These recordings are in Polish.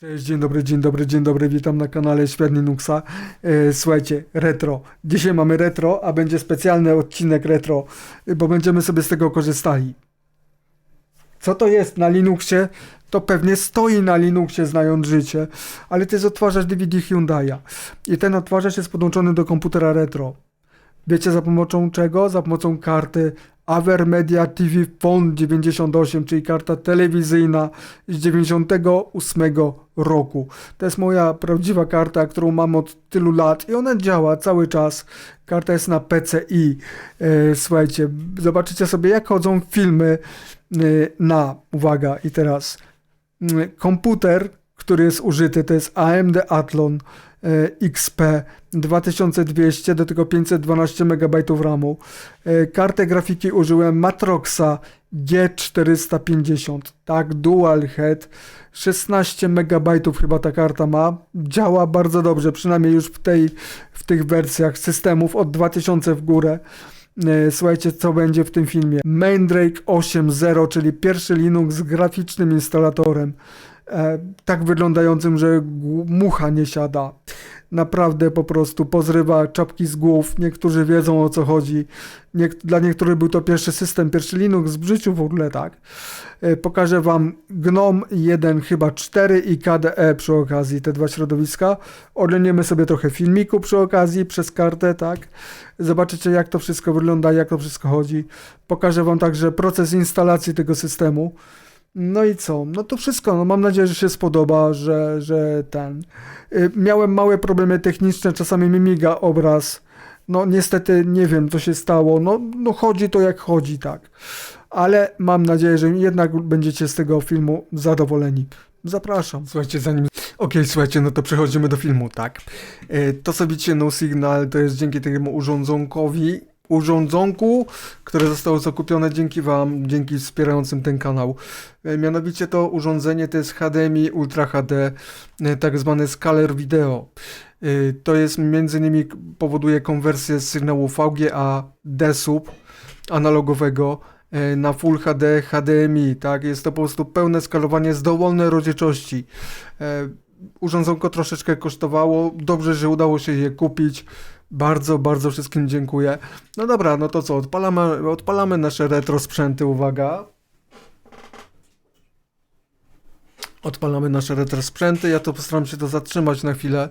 Cześć, dzień dobry, dzień dobry, dzień dobry, witam na kanale Świat Linuxa. E, Słuchajcie, retro. Dzisiaj mamy retro, a będzie specjalny odcinek retro, bo będziemy sobie z tego korzystali. Co to jest na Linuxie? To pewnie stoi na Linuxie znając życie, ale to jest odtwarzacz DVD Hyundai'a. I ten odtwarzacz jest podłączony do komputera retro. Wiecie za pomocą czego? Za pomocą karty Avermedia TV Phone 98, czyli karta telewizyjna z 98 roku. To jest moja prawdziwa karta, którą mam od tylu lat i ona działa cały czas. Karta jest na PCI. E, Słuchajcie, zobaczycie sobie jak chodzą filmy e, na, uwaga i teraz, mm, komputer, który jest użyty, to jest AMD Athlon XP 2200 do tego 512 MB RAMu. E, Kartę grafiki użyłem Matroxa G450, tak, dual head, 16 MB chyba ta karta ma. Działa bardzo dobrze, przynajmniej już w tej w tych wersjach systemów od 2000 w górę. E, Słuchajcie, co będzie w tym filmie. Mandrake 8.0, czyli pierwszy Linux z graficznym instalatorem. E, tak wyglądającym, że mucha nie siada. Naprawdę po prostu pozrywa czapki z głów. Niektórzy wiedzą o co chodzi. Niek- dla niektórych był to pierwszy system, pierwszy Linux w życiu w ogóle, tak. E, Pokażę Wam GNOME 1, chyba 4 i KDE przy okazji, te dwa środowiska. Oglądniemy sobie trochę filmiku przy okazji, przez kartę, tak. Zobaczycie jak to wszystko wygląda, jak to wszystko chodzi. Pokażę Wam także proces instalacji tego systemu. No i co? No to wszystko. No mam nadzieję, że się spodoba, że, że ten. Y, Miałem małe problemy techniczne, czasami mi miga obraz. No niestety nie wiem, co się stało. No, no chodzi to jak chodzi, tak. Ale mam nadzieję, że jednak będziecie z tego filmu zadowoleni. Zapraszam. Słuchajcie, zanim. Okej, słuchajcie, no to przechodzimy do filmu, tak. Y, To, co widzicie, no signal, to jest dzięki temu urządzonkowi, urządzonku, które zostało zakupione dzięki Wam, dzięki wspierającym ten kanał. E, Mianowicie to urządzenie to jest HDMI Ultra HD, e, tak zwany scaler video. E, To jest między innymi powoduje konwersję z sygnału VGA D-sub analogowego na Full HD HDMI, tak? Jest to po prostu pełne skalowanie z dowolnej rozdzielczości. Urządzonko troszeczkę kosztowało, dobrze, że udało się je kupić. Bardzo, bardzo wszystkim dziękuję. No dobra, no to co, odpalamy, odpalamy nasze retro sprzęty, uwaga. Odpalamy nasze retro sprzęty, ja to postaram się to zatrzymać na chwilę,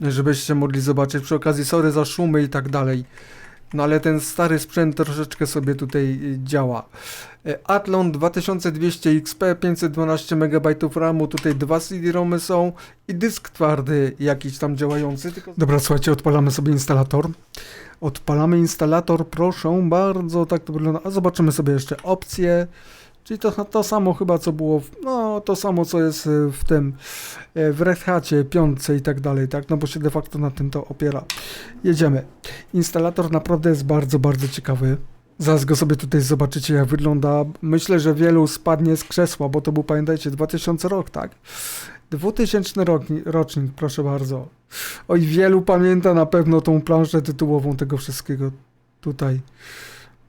żebyście mogli zobaczyć. Przy okazji, sorry za szumy i tak dalej. No ale ten stary sprzęt troszeczkę sobie tutaj y, działa. E, Athlon 2200 XP, 512 MB RAMu, tutaj dwa CD-ROMy są i dysk twardy jakiś tam działający. Tylko... Dobra, słuchajcie, odpalamy sobie instalator. Odpalamy instalator, proszę bardzo, tak to wygląda. A zobaczymy sobie jeszcze opcje. Czyli to, to samo chyba co było, w, no to samo co jest y, w tym, y, w Red Hacie, piątce i tak dalej, tak, no bo się de facto na tym to opiera. Jedziemy. Instalator naprawdę jest bardzo, bardzo ciekawy. Zaraz go sobie tutaj zobaczycie jak wygląda. Myślę, że wielu spadnie z krzesła, bo to był, pamiętajcie, 2000 rok, tak? 2000 rok, rocznik, proszę bardzo. Oj, wielu pamięta na pewno tą planszę tytułową tego wszystkiego tutaj.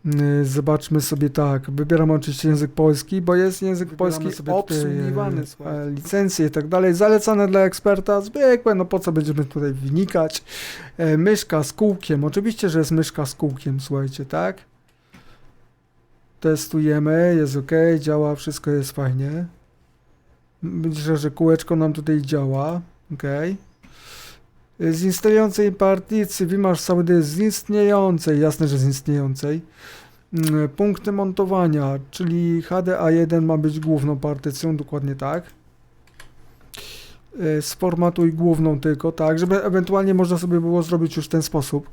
Yy, Zobaczmy sobie tak. Wybieram oczywiście język polski, bo jest język Wybieramy polski sobie obsługiwany, e, licencje i tak dalej. Zalecane dla eksperta, zwykłe, no po co będziemy tutaj wnikać. E, myszka z kółkiem, oczywiście, że jest myszka z kółkiem, słuchajcie, tak? Testujemy, jest ok, działa, wszystko jest fajnie. Myślę, że kółeczko nam tutaj działa, ok. Z instalującej partycji wymasz sobie z istniejącej, jasne, że z istniejącej. Mm, Punkty montowania, czyli HDA1 ma być główną partycją, dokładnie tak. E, Sformatuj główną tylko, tak, żeby ewentualnie można sobie było zrobić już w ten sposób,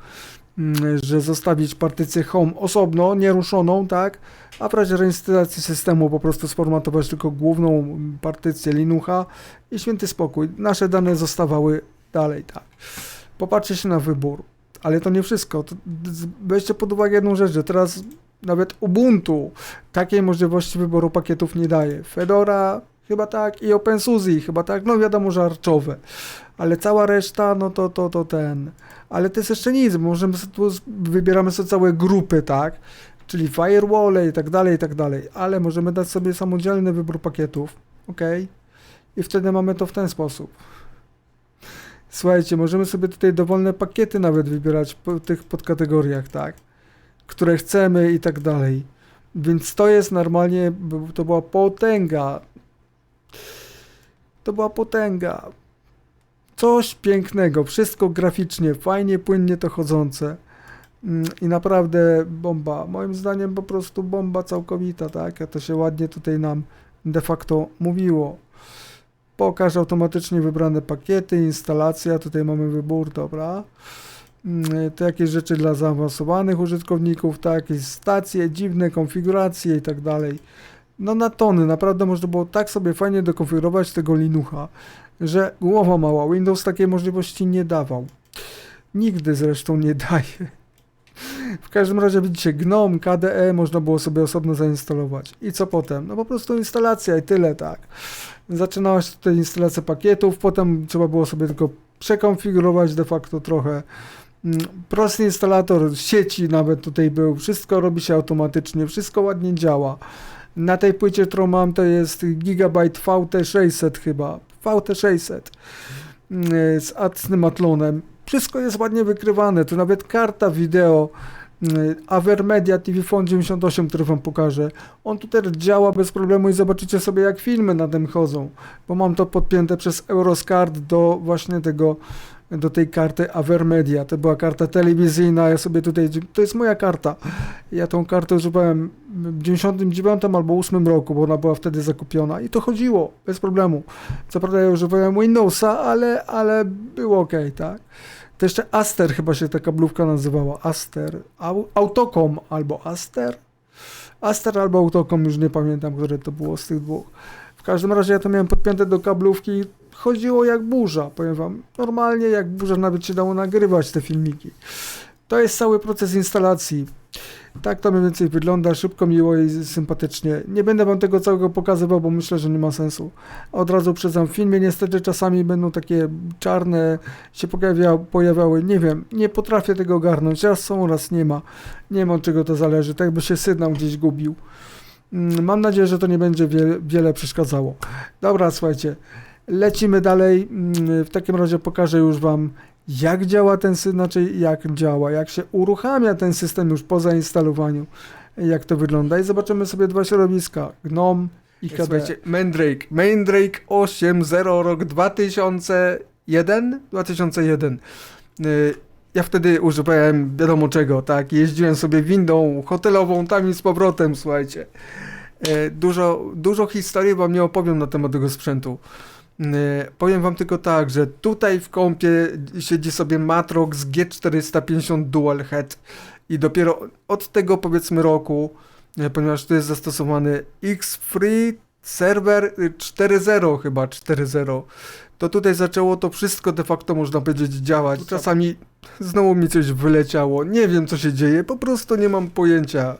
mm, że zostawić partycję home osobno, nieruszoną, tak, a w razie reinstalacji systemu po prostu sformatować tylko główną mm, partycję Linuxa i święty spokój. Nasze dane zostawały dalej, tak. Popatrzcie się na wybór, ale to nie wszystko. To weźcie pod uwagę jedną rzecz, że teraz nawet Ubuntu takiej możliwości wyboru pakietów nie daje. Fedora chyba tak i OpenSUSE chyba tak, no wiadomo, że arczowe, ale cała reszta, no to, to, to ten. Ale to jest jeszcze nic, możemy tu, wybieramy sobie całe grupy, tak, czyli firewall i tak dalej, i tak dalej, ale możemy dać sobie samodzielny wybór pakietów, ok? i wtedy mamy to w ten sposób. Słuchajcie, możemy sobie tutaj dowolne pakiety nawet wybierać po tych podkategoriach, tak? Które chcemy i tak dalej. Więc to jest normalnie, to była potęga. To była potęga. Coś pięknego, wszystko graficznie, fajnie, płynnie to chodzące. Mm, I naprawdę bomba. Moim zdaniem po prostu bomba całkowita, tak? A to się ładnie tutaj nam de facto mówiło. Pokaż automatycznie wybrane pakiety, instalacja, tutaj mamy wybór, dobra. Mm, To jakieś rzeczy dla zaawansowanych użytkowników, tak, jakieś stacje, dziwne konfiguracje i tak dalej. No na tony, naprawdę można było tak sobie fajnie dokonfigurować tego Linuxa, że głowa mała, Windows takiej możliwości nie dawał. Nigdy zresztą nie daje. W każdym razie widzicie, GNOME, KDE można było sobie osobno zainstalować. I co potem? No po prostu instalacja i tyle, tak. Zaczynała się tutaj instalacja pakietów, potem trzeba było sobie tylko przekonfigurować de facto trochę. Mm, Prosty instalator sieci nawet tutaj był, wszystko robi się automatycznie, wszystko ładnie działa. Na tej płycie, którą mam, to jest Gigabyte VT600 chyba, VT600 mm, z Atlonem. Wszystko jest ładnie wykrywane, tu nawet karta wideo Avermedia TV Phone 98, który wam pokażę. On tutaj działa bez problemu i zobaczycie sobie jak filmy na tym chodzą, bo mam to podpięte przez Euroscard do właśnie tego, do tej karty Avermedia. To była karta telewizyjna, ja sobie tutaj, to jest moja karta. Ja tą kartę używałem w 99 albo 8 roku, bo ona była wtedy zakupiona i to chodziło bez problemu. Co prawda ja używałem Windowsa, ale, ale było ok, tak? To jeszcze Aster chyba się ta kablówka nazywała. Aster. Au, Autocom albo Aster. Aster albo Autocom, już nie pamiętam, które to było z tych dwóch. W każdym razie ja to miałem podpięte do kablówki. Chodziło jak burza, powiem wam. Normalnie jak burza nawet się dało nagrywać te filmiki. To jest cały proces instalacji. Tak to mniej więcej wygląda, szybko, miło i sympatycznie. Nie będę wam tego całego pokazywał, bo myślę, że nie ma sensu. Od razu przyznam, w filmie niestety czasami będą takie czarne się pojawia, pojawiały, nie wiem, nie potrafię tego ogarnąć, raz są, raz nie ma. Nie od czego to zależy, tak by się sygnał gdzieś gubił. Mm, Mam nadzieję, że to nie będzie wiele, wiele przeszkadzało. Dobra, słuchajcie, lecimy dalej. Mm, W takim razie pokażę już wam jak działa ten system, znaczy jak działa, jak się uruchamia ten system już po zainstalowaniu, jak to wygląda i zobaczymy sobie dwa środowiska, GNOME i KDE. Słuchajcie, Mandrake, Mandrake 8.0 rok 2001, 2001. Y, Ja wtedy używałem wiadomo czego, tak, jeździłem sobie windą hotelową tam i z powrotem, słuchajcie. Y, Dużo, dużo historii wam nie opowiem na temat tego sprzętu. E, Powiem wam tylko tak, że tutaj w kąpie siedzi sobie Matrox G450 Dual Head i dopiero od tego powiedzmy roku, e, ponieważ tu jest zastosowany X-Free Server y, 4.0 chyba 4.0, to tutaj zaczęło to wszystko de facto można powiedzieć działać. Czasami znowu mi coś wyleciało, nie wiem co się dzieje, po prostu nie mam pojęcia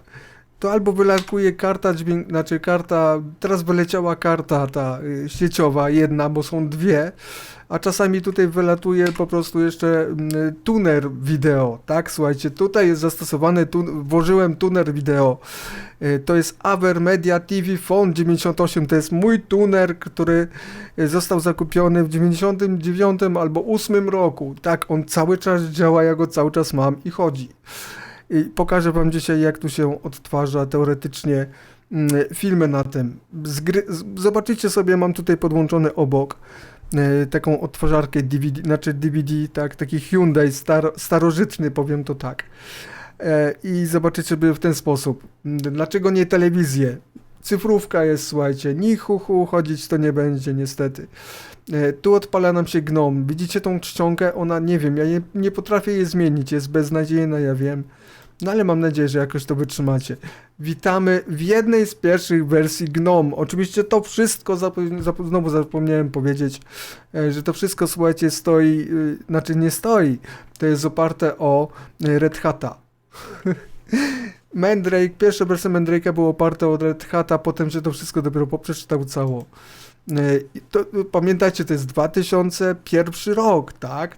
to albo wylakuje karta dźwięk, znaczy karta, teraz wyleciała karta ta y, sieciowa jedna, bo są dwie, a czasami tutaj wylatuje po prostu jeszcze mm, tuner wideo, tak? Słuchajcie, tutaj jest zastosowany, tun- włożyłem tuner wideo. Y, To jest Avermedia TV Phone 98, to jest mój tuner, który y, został zakupiony w 99 albo 8 roku. Tak, on cały czas działa, ja go cały czas mam i chodzi. Pokażę wam dzisiaj, jak tu się odtwarza teoretycznie mm, filmy na tym. Zobaczycie sobie, mam tutaj podłączony obok e, taką odtwarzarkę DVD, znaczy DVD, tak, taki Hyundai star, starożytny, powiem to tak. E, I zobaczycie sobie w ten sposób. Mm, Dlaczego nie telewizję? Cyfrówka jest, słuchajcie, ni hu hu chodzić to nie będzie niestety. E, Tu odpala nam się gnom. Widzicie tą czcionkę? Ona, nie wiem, ja nie, nie potrafię jej zmienić, jest beznadziejna, ja wiem. No ale mam nadzieję, że jakoś to wytrzymacie. Witamy w jednej z pierwszych wersji GNOME. Oczywiście to wszystko, zapo- znowu zapomniałem powiedzieć, e, że to wszystko, słuchajcie, stoi, y, znaczy nie stoi, to jest oparte o y, Red Hata. Mandrake, pierwsza wersja Mandrake'a była oparta o Red Hata, potem się to wszystko dopiero poprzekształcało. E, i To, pamiętajcie, to jest 2001 rok, tak?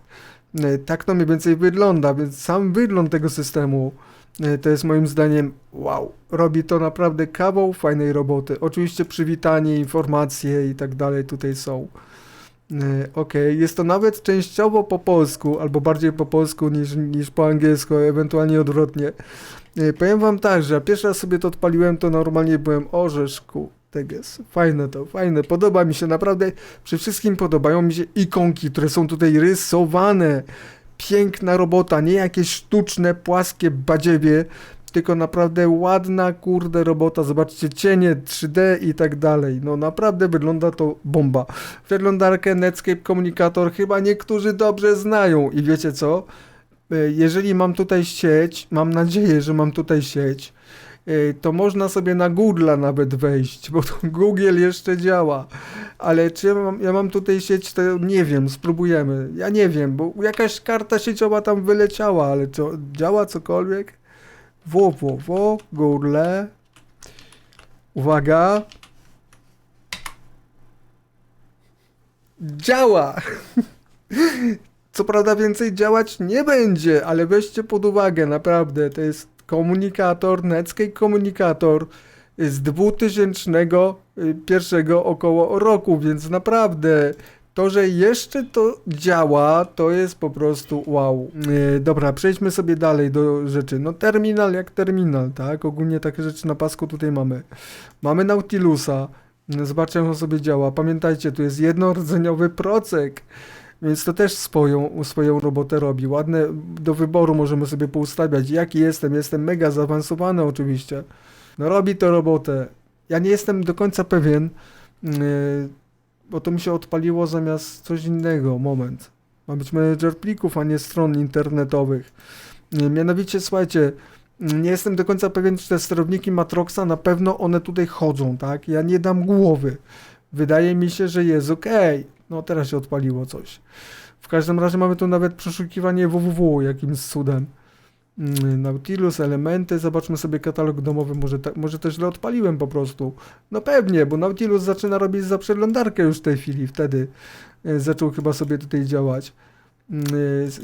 E, Tak to mniej więcej wygląda, więc sam wygląd tego systemu E, To jest moim zdaniem wow. Robi to naprawdę kawał fajnej roboty. Oczywiście przywitanie, informacje i tak dalej tutaj są. E, Okej, jest to nawet częściowo po polsku, albo bardziej po polsku niż, niż po angielsku, ewentualnie odwrotnie. Powiem wam tak, że pierwszy raz sobie to odpaliłem, to normalnie byłem orzeszku. Fajne to, fajne. Podoba mi się, naprawdę przy wszystkim podobają mi się ikonki, które są tutaj rysowane. Piękna robota, nie jakieś sztuczne, płaskie badziewie, tylko naprawdę ładna, kurde robota. Zobaczcie, cienie 3D i tak dalej. No naprawdę wygląda to bomba. Przeglądarkę Netscape Communicator chyba niektórzy dobrze znają i wiecie co? E, Jeżeli mam tutaj sieć, mam nadzieję, że mam tutaj sieć, to można sobie na Google'a nawet wejść, bo to Google jeszcze działa. Ale czy ja mam, ja mam tutaj sieć, to nie wiem, spróbujemy. Ja nie wiem, bo jakaś karta sieciowa tam wyleciała, ale co, działa cokolwiek? www, Google. Uwaga. Działa! Co prawda więcej działać nie będzie, ale weźcie pod uwagę, naprawdę, to jest komunikator, Netscape komunikator z 2001 około roku, więc naprawdę to, że jeszcze to działa, to jest po prostu wow. E, dobra, przejdźmy sobie dalej do rzeczy. No terminal jak terminal, tak? Ogólnie takie rzeczy na pasku tutaj mamy. Mamy Nautilusa. Zobaczcie, jak on sobie działa. Pamiętajcie, tu jest jednorodzeniowy procek. Więc to też swoją, swoją robotę robi. Ładne do wyboru możemy sobie poustawiać. Jaki jestem? Jestem mega zaawansowany oczywiście. No robi to robotę. Ja nie jestem do końca pewien, yy, bo to mi się odpaliło zamiast coś innego. Moment. Ma być menedżer plików, a nie stron internetowych. Yy, Mianowicie, słuchajcie, yy, nie jestem do końca pewien, czy te sterowniki Matroxa na pewno one tutaj chodzą, tak? Ja nie dam głowy. Wydaje mi się, że jest ok. No teraz się odpaliło coś. W każdym razie mamy tu nawet przeszukiwanie www jakimś cudem. Mm, Nautilus, elementy, zobaczmy sobie katalog domowy, może, ta, może też źle odpaliłem po prostu. No pewnie, bo Nautilus zaczyna robić za przeglądarkę już w tej chwili, wtedy e, zaczął chyba sobie tutaj działać. Mm,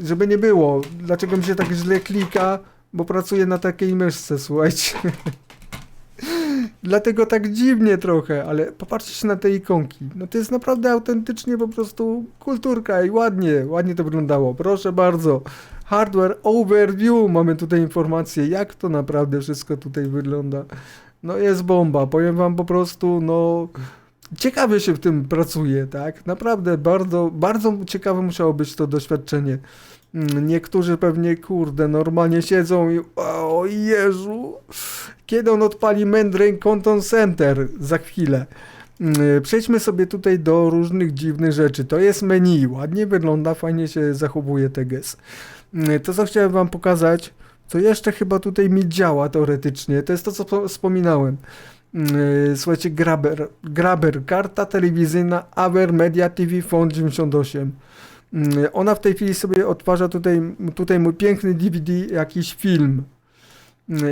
e, Żeby nie było, dlaczego mi się tak źle klika, bo pracuję na takiej myszce, słuchajcie. Dlatego tak dziwnie trochę, ale popatrzcie na te ikonki. No to jest naprawdę autentycznie po prostu kulturka i ładnie, ładnie to wyglądało. Proszę bardzo. Hardware Overview. Mamy tutaj informacje, jak to naprawdę wszystko tutaj wygląda. No jest bomba. Powiem wam po prostu, no ciekawie się w tym pracuje, tak? Naprawdę bardzo, bardzo ciekawe musiało być to doświadczenie. Mm, Niektórzy pewnie, kurde, normalnie siedzą i o Jezu, kiedy on odpali Mandrain Content Center za chwilę. Mm, Przejdźmy sobie tutaj do różnych dziwnych rzeczy. To jest menu, ładnie wygląda, fajnie się zachowuje teges. Mm, To co chciałem wam pokazać, co jeszcze chyba tutaj mi działa teoretycznie, to jest to co po- wspominałem. Słuchajcie, Grabber, Grabber, karta telewizyjna Aver Media TV Phone 98. Mm, Ona w tej chwili sobie odtwarza tutaj, tutaj mój piękny DVD, jakiś film. Mm,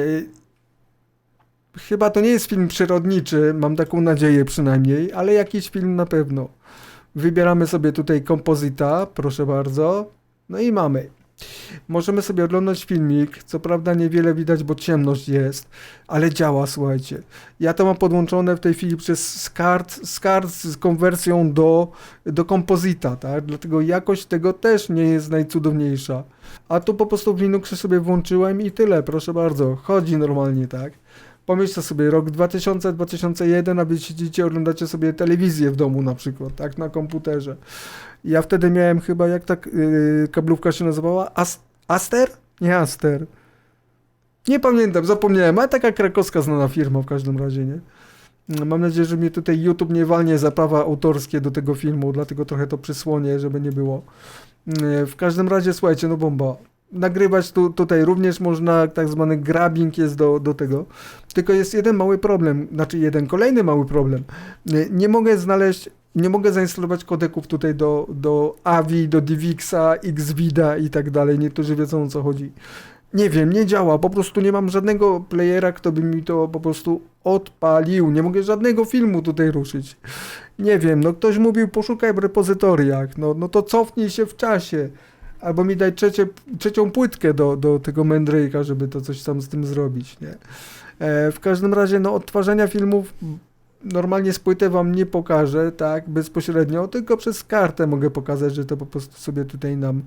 Chyba to nie jest film przyrodniczy, mam taką nadzieję przynajmniej, ale jakiś film na pewno. Wybieramy sobie tutaj kompozyta, proszę bardzo. No i mamy. Możemy sobie oglądać filmik, co prawda niewiele widać, bo ciemność jest, ale działa, słuchajcie. Ja to mam podłączone w tej chwili przez SCART z konwersją do, do kompozyta, tak? Dlatego jakość tego też nie jest najcudowniejsza. A tu po prostu w Linuxie sobie włączyłem i tyle, proszę bardzo. Chodzi normalnie, tak? Pomyślcie sobie, rok 2000-2001, a wy siedzicie, oglądacie sobie telewizję w domu na przykład, tak, na komputerze. Ja wtedy miałem chyba, jak ta yy, kablówka się nazywała? As Aster? Nie Aster. Nie pamiętam, zapomniałem, ale taka krakowska znana firma w każdym razie, nie? Mam nadzieję, że mnie tutaj YouTube nie walnie za prawa autorskie do tego filmu, dlatego trochę to przysłonię, żeby nie było. Yy, W każdym razie, słuchajcie, no bomba. Nagrywać tu, tutaj również można, tak zwany grabbing jest do, do tego. Tylko jest jeden mały problem, znaczy jeden kolejny mały problem. Nie, nie mogę znaleźć, nie mogę zainstalować kodeków tutaj do, do AVI, do DivXa, Xvida i tak dalej. Niektórzy wiedzą o co chodzi. Nie wiem, nie działa, po prostu nie mam żadnego playera, kto by mi to po prostu odpalił. Nie mogę żadnego filmu tutaj ruszyć. Nie wiem, no ktoś mówił poszukaj w repozytoriach, no, no to cofnij się w czasie. Albo mi daj trzecie, trzecią płytkę do, do tego Mandrake'a, żeby to coś tam z tym zrobić, nie? E, w każdym razie, no, odtwarzania filmów normalnie z wam nie pokażę, tak, bezpośrednio, tylko przez kartę mogę pokazać, że to po prostu sobie tutaj nam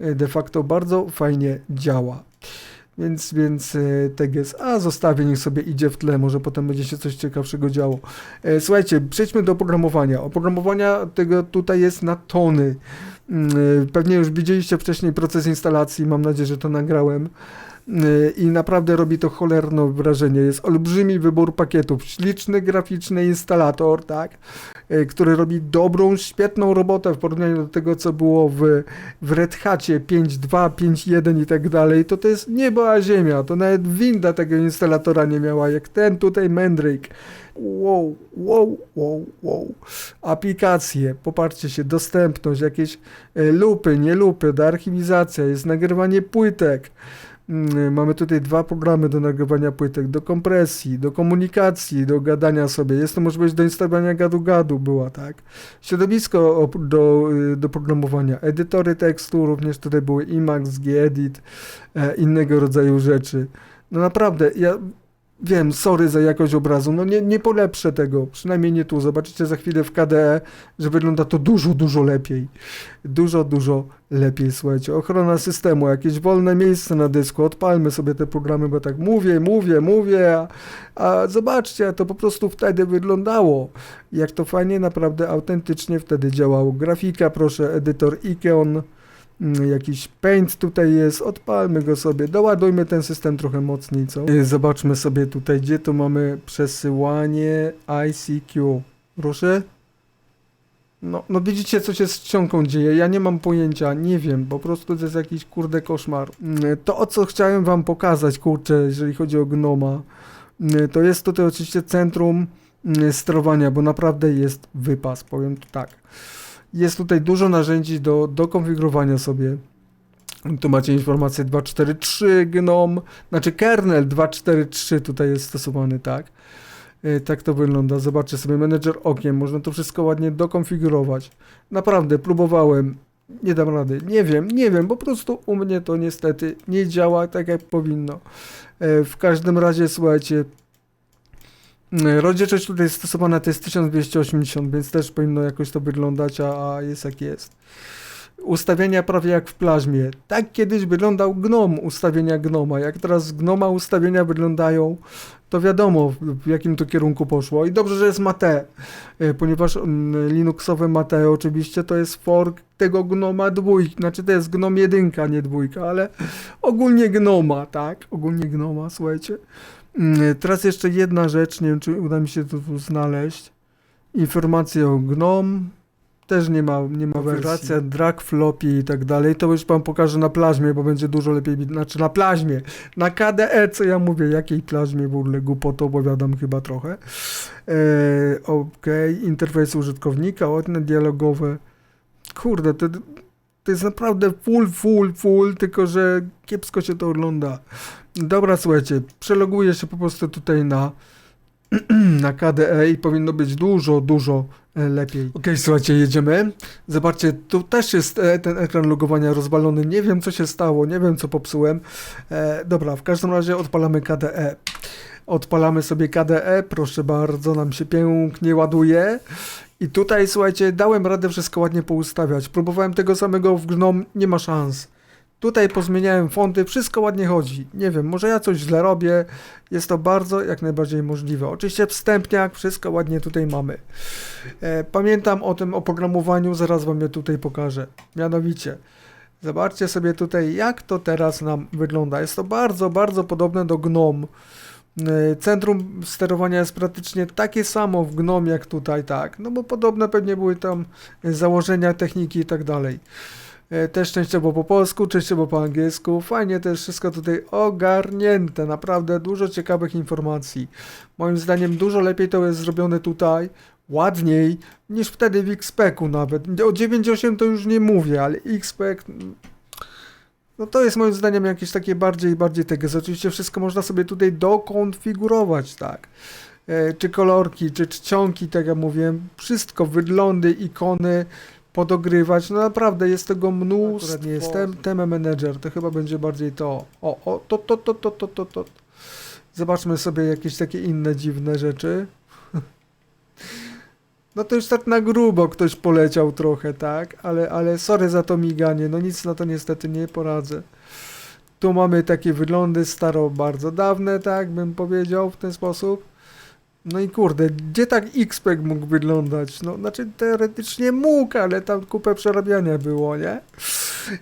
e, de facto bardzo fajnie działa. Więc, więc e, tak. A zostawię, niech sobie idzie w tle, może potem będzie się coś ciekawszego działo. E, Słuchajcie, przejdźmy do oprogramowania. Oprogramowania tego tutaj jest na tony. Mm, e, Pewnie już widzieliście wcześniej proces instalacji, mam nadzieję, że to nagrałem. E, I naprawdę robi to cholerno wrażenie. Jest olbrzymi wybór pakietów, śliczny graficzny instalator, tak, e, który robi dobrą, świetną robotę w porównaniu do tego, co było w, w Red Hacie 5.2, 5.1 i tak dalej. To to jest niebo a ziemia. To nawet winda tego instalatora nie miała, jak ten tutaj Mandrake. Wow, wow, wow, wow. Aplikacje, popatrzcie się, dostępność, jakieś e, lupy, nie lupy, archiwizacja, jest nagrywanie płytek. Mm, Mamy tutaj dwa programy do nagrywania płytek, do kompresji, do komunikacji, do gadania sobie. Jest to możliwość do instalowania gadu-gadu była, tak? Środowisko do, y, do programowania, edytory tekstu, również tutaj były Emacs, Gedit, e, innego rodzaju rzeczy. No naprawdę, ja wiem, sorry za jakość obrazu, no nie, nie polepszę tego, przynajmniej nie tu. Zobaczycie za chwilę w KDE, że wygląda to dużo, dużo lepiej. Dużo, dużo lepiej, słuchajcie. Ochrona systemu, jakieś wolne miejsce na dysku, odpalmy sobie te programy, bo tak mówię, mówię, mówię, a, a zobaczcie, to po prostu wtedy wyglądało. Jak to fajnie, naprawdę autentycznie wtedy działało. Grafika, proszę, edytor mm, jakiś paint tutaj jest, odpalmy go sobie, doładujmy ten system trochę mocniej, co? Y, Zobaczmy sobie tutaj, gdzie tu mamy przesyłanie ICQ. Proszę? No, no widzicie, co się z ściągą dzieje. Ja nie mam pojęcia, nie wiem, po prostu to jest jakiś kurde koszmar. Mm, To, o co chciałem wam pokazać, kurczę, jeżeli chodzi o Gnoma, mm, to jest tutaj oczywiście centrum mm, sterowania, bo naprawdę jest wypas, powiem to tak. Jest tutaj dużo narzędzi do, do konfigurowania sobie. Tu macie informację 243 GNOME, znaczy kernel 243 tutaj jest stosowany, tak. E, Tak to wygląda. Zobaczcie sobie menedżer okiem. Można to wszystko ładnie dokonfigurować. Naprawdę, próbowałem. Nie dam rady. Nie wiem, nie wiem. Po prostu u mnie to niestety nie działa tak jak powinno. E, W każdym razie, słuchajcie. E, Rozdzielczość tutaj stosowana to jest 1280, więc też powinno jakoś to wyglądać, a, jest jak jest. Ustawienia prawie jak w plażmie. Tak kiedyś wyglądał gnom ustawienia gnoma. Jak teraz gnoma ustawienia wyglądają, to wiadomo w- w jakim to kierunku poszło. I dobrze, że jest Mate, e, ponieważ mm, Linuxowe Mate oczywiście to jest fork tego gnoma dwójki. Znaczy to jest gnom jedynka, nie dwójka, ale ogólnie gnoma, tak? Ogólnie gnoma, słuchajcie. Mm, Teraz jeszcze jedna rzecz, nie wiem czy uda mi się to tu znaleźć. Informacje o gnom. Też nie ma, nie ma wersji. drag floppy i tak dalej. To już wam pokażę na plażmie, bo będzie dużo lepiej. Znaczy na plażmie. Na KDE, co ja mówię, jakiej plażmie w ogóle głupotę opowiadam chyba trochę. E, Okej, interfejs użytkownika, okna dialogowe. Kurde, to, to jest naprawdę full, full, full, tylko że kiepsko się to ogląda. Dobra, słuchajcie, przeloguję się po prostu tutaj na, na KDE i powinno być dużo, dużo e, lepiej. Okej, słuchajcie, jedziemy. Zobaczcie, tu też jest e, ten ekran logowania rozwalony. Nie wiem, co się stało, nie wiem, co popsułem. E, dobra, w każdym razie odpalamy KDE. Odpalamy sobie KDE, proszę bardzo, nam się pięknie ładuje. I tutaj, słuchajcie, dałem radę wszystko ładnie poustawiać. Próbowałem tego samego w GNOME, nie ma szans. Tutaj pozmieniałem fonty, wszystko ładnie chodzi. Nie wiem, może ja coś źle robię. Jest to bardzo jak najbardziej możliwe. Oczywiście wstępniak, wszystko ładnie tutaj mamy. E, pamiętam o tym oprogramowaniu, zaraz wam je tutaj pokażę. Mianowicie, zobaczcie sobie tutaj, jak to teraz nam wygląda. Jest to bardzo, bardzo podobne do GNOME. E, Centrum sterowania jest praktycznie takie samo w GNOME jak tutaj, tak. No bo podobne pewnie były tam założenia, techniki i tak dalej. E, Też częściowo po polsku, częściowo po angielsku. Fajnie też wszystko tutaj ogarnięte. Naprawdę dużo ciekawych informacji. Moim zdaniem dużo lepiej to jest zrobione tutaj, ładniej niż wtedy w XPEC-u nawet. O 9.8 to już nie mówię, ale XPEC no to jest moim zdaniem jakieś takie bardziej, bardziej teges. Oczywiście wszystko można sobie tutaj dokonfigurować, tak. E, czy kolorki, czy czcionki, tak jak mówiłem, wszystko, wyglądy, ikony, podogrywać. No naprawdę jest tego mnóstwo. Akurat nie jestem tema manager, to chyba będzie bardziej to. O, o, to, to, to, to, to, to, to. Zobaczmy sobie jakieś takie inne dziwne rzeczy. No to już tak na grubo ktoś poleciał trochę, tak? Ale, ale sorry za to miganie, no nic na to niestety nie poradzę. Tu mamy takie wyglądy staro, bardzo dawne, tak bym powiedział w ten sposób. No i kurde, gdzie tak XPEG mógł wyglądać? No, znaczy teoretycznie mógł, ale tam kupę przerabiania było, nie?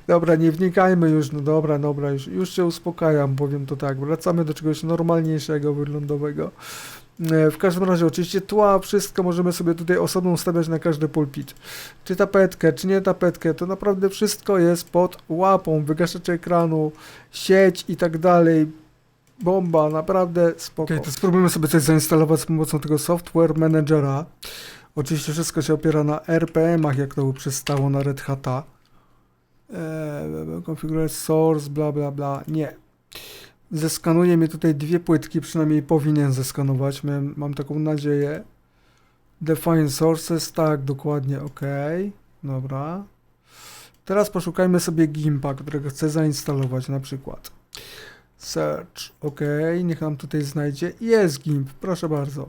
Dobra, nie wnikajmy już, no dobra, dobra, już, już się uspokajam, powiem to tak. Wracamy do czegoś normalniejszego, wyglądowego. E, W każdym razie, oczywiście tła, wszystko możemy sobie tutaj osobno ustawiać na każdy pulpit. Czy tapetkę, czy nie tapetkę, to naprawdę wszystko jest pod łapą, wygaszacze ekranu, sieć i tak dalej. Bomba, naprawdę spoko. Okay, to spróbujmy sobie coś zainstalować z pomocą tego software managera. Oczywiście wszystko się opiera na RPM-ach, jak to przystało na Red Hata. Eee, configure source, bla bla bla. Nie. Zeskanuje mi tutaj dwie płytki, przynajmniej powinien zeskanować, mam, taką nadzieję. Define sources, tak, dokładnie, ok. Dobra. Teraz poszukajmy sobie Gimpa, którego chcę zainstalować na przykład. Search, ok, niech nam tutaj znajdzie. Jest Gimp, proszę bardzo.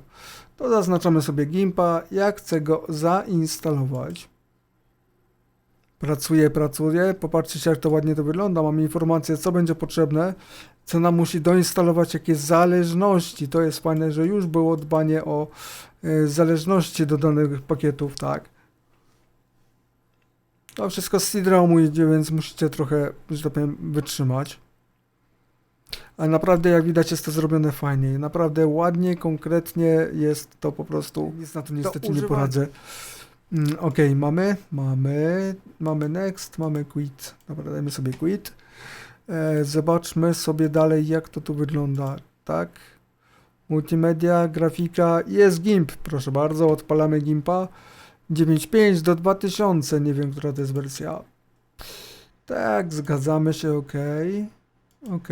To zaznaczamy sobie Gimpa, jak chcę go zainstalować. Pracuje, pracuje. Popatrzcie jak to ładnie to wygląda. Mamy informację, co będzie potrzebne, co nam musi doinstalować, jakie zależności. To jest fajne, że już było dbanie o y, zależności do danych pakietów, tak. To wszystko z CD-ROMu idzie, więc musicie trochę, że tak powiem, wytrzymać. Ale naprawdę, jak widać, jest to zrobione fajnie. Naprawdę ładnie, konkretnie jest to po prostu. Nic na to niestety nie używanie. poradzę. Mm, ok, mamy, mamy, mamy next, mamy quit. Dobra, dajmy sobie quit. E, zobaczmy sobie dalej, jak to tu wygląda. Tak. Multimedia, grafika, jest GIMP, proszę bardzo, odpalamy GIMPa. 9.5 do 2000, nie wiem, która to jest wersja. Tak, zgadzamy się, ok. Ok.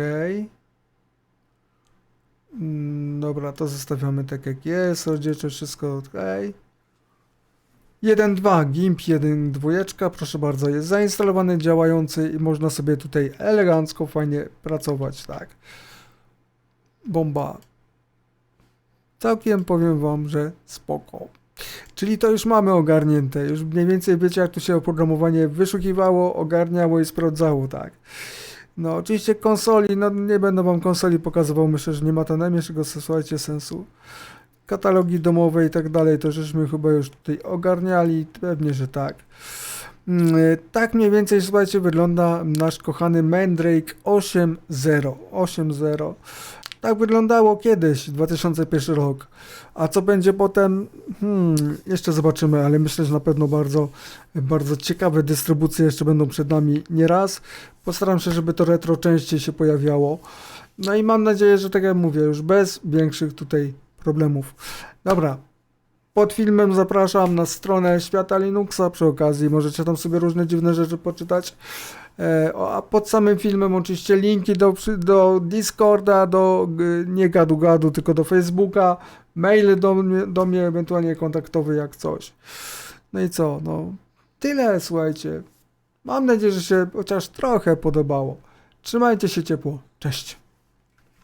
Mm, Dobra, to zostawiamy tak jak jest, rozdzielczość wszystko ok. 1.2, GIMP 1.2, proszę bardzo, jest zainstalowany, działający i można sobie tutaj elegancko, fajnie pracować, tak. Bomba. Całkiem powiem wam, że spoko. Czyli to już mamy ogarnięte, już mniej więcej wiecie jak tu się oprogramowanie wyszukiwało, ogarniało i sprawdzało, tak. No oczywiście konsoli, no nie będę wam konsoli pokazywał, myślę, że nie ma to najmniejszego, słuchajcie, sensu. Katalogi domowe i tak dalej, to żeśmy chyba już tutaj ogarniali, pewnie, że tak. Mm, Tak mniej więcej, słuchajcie, wygląda nasz kochany Mandrake 8.0. 8.0. Tak wyglądało kiedyś, 2001 rok. A co będzie potem? Hmm, jeszcze zobaczymy, ale myślę, że na pewno bardzo, bardzo ciekawe dystrybucje jeszcze będą przed nami nieraz. Postaram się, żeby to retro częściej się pojawiało. No i mam nadzieję, że tak jak mówię, już bez większych tutaj problemów. Dobra. Pod filmem zapraszam na stronę Świata Linuxa. Przy okazji możecie tam sobie różne dziwne rzeczy poczytać. E, a pod samym filmem oczywiście linki do, do Discorda, do nie gadu gadu, tylko do Facebooka, maile do, mnie- do mnie, ewentualnie kontaktowy jak coś. No i co? No tyle, słuchajcie. Mam nadzieję, że się chociaż trochę podobało. Trzymajcie się ciepło. Cześć.